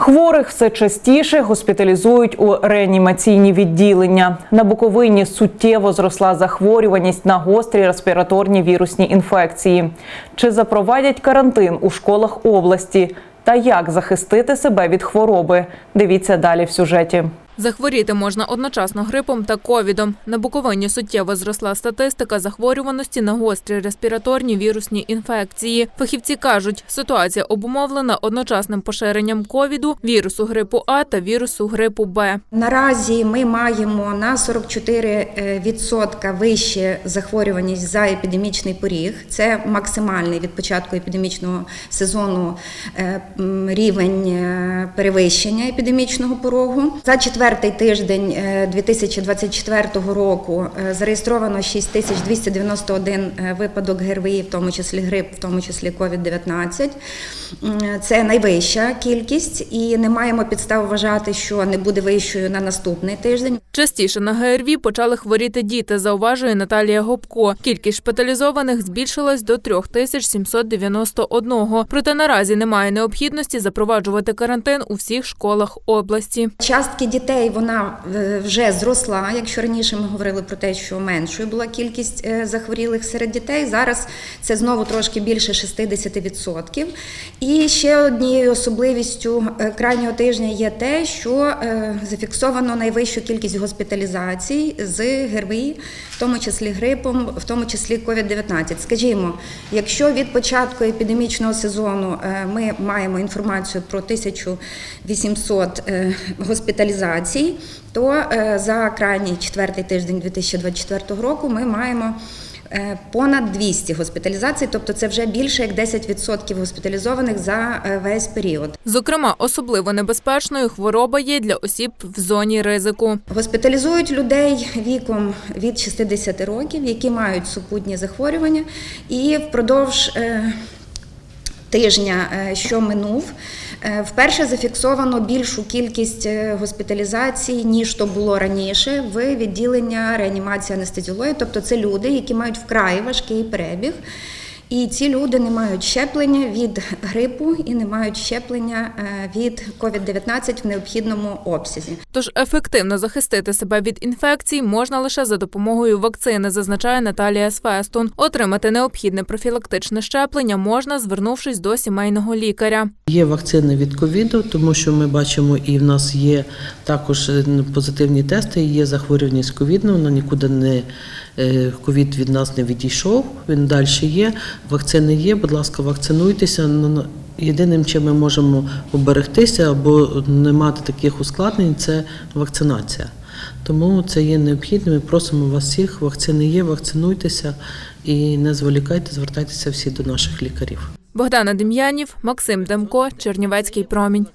Хворих все частіше госпіталізують у реанімаційні відділення. На Буковині суттєво зросла захворюваність на гострі респіраторні вірусні інфекції. Чи запровадять карантин у школах області? Та як захистити себе від хвороби? Дивіться далі в сюжеті. Захворіти можна одночасно грипом та ковідом. На Буковині суттєво зросла статистика захворюваності на гострі респіраторні вірусні інфекції. Фахівці кажуть, ситуація обумовлена одночасним поширенням ковіду, вірусу грипу А та вірусу грипу Б. Наразі ми маємо на 44% вище захворюваність за епідемічний поріг. Це максимальний від початку епідемічного сезону е, рівень е, перевищення епідемічного порогу. За четвертий тиждень е, 2024 року е, зареєстровано 6291 е, випадок ГРВІ, в тому числі грип, в тому числі COVID-19. Це найвища кількість, і не маємо підстав вважати, що не буде вищою на наступний тиждень. Частіше на ГРВІ почали хворіти діти, зауважує Наталія Гопко. Кількість шпиталізованих збільшилась до 3791. Проте наразі немає необхідності запроваджувати карантин у всіх школах області. Частки дітей вона е, вже зросла. Якщо раніше ми говорили про те, що меншою була кількість е, захворілих серед дітей, зараз це знову трошки більше 60%. І ще однією особливістю е, крайнього тижня є те, що зафіксовано найвищу кількість госпіталізацій з ГРВІ, в тому числі грипом, в тому числі COVID-19. Скажімо, якщо від початку епідемічного сезону ми маємо інформацію про 1800 е, госпіталізацій, то е, за крайній четвертий тиждень 2024 року ми маємо е, понад 200 госпіталізацій, тобто це вже більше як 10% госпіталізованих за е, весь період. Зокрема, особливо небезпечною хвороба є для осіб в зоні ризику. Госпіталізують людей віком від 60 років, які мають супутні захворювання, і впродовж тижня, е, що минув, е, вперше зафіксовано більшу кількість е, госпіталізацій, ніж то було раніше, в відділення реанімації анестезіології. Тобто це люди, які мають вкрай важкий перебіг. І ці люди не мають щеплення від грипу і не мають щеплення е, від COVID-19 в необхідному обсязі. Тож ефективно захистити себе від інфекцій можна лише за допомогою вакцини, зазначає Наталія Сфестун. Отримати необхідне профілактичне щеплення можна, звернувшись до сімейного лікаря. Є вакцини від ковіду, тому що ми бачимо, і в нас є також е, позитивні тести. Є захворюваність ковідна, воно нікуди не е, ковід від нас не відійшов. Він далі є. Вакцини є. Будь ласка, вакцинуйтеся. Ну, Єдиним, чим ми можемо оберегтися або не мати таких ускладнень, це вакцинація. Тому це є необхідним. Ми просимо вас всіх. Вакцини є, вакцинуйтеся і не зволікайте, звертайтеся всі до наших лікарів. Богдана Дем'янів, Максим Демко, Чернівецький промінь.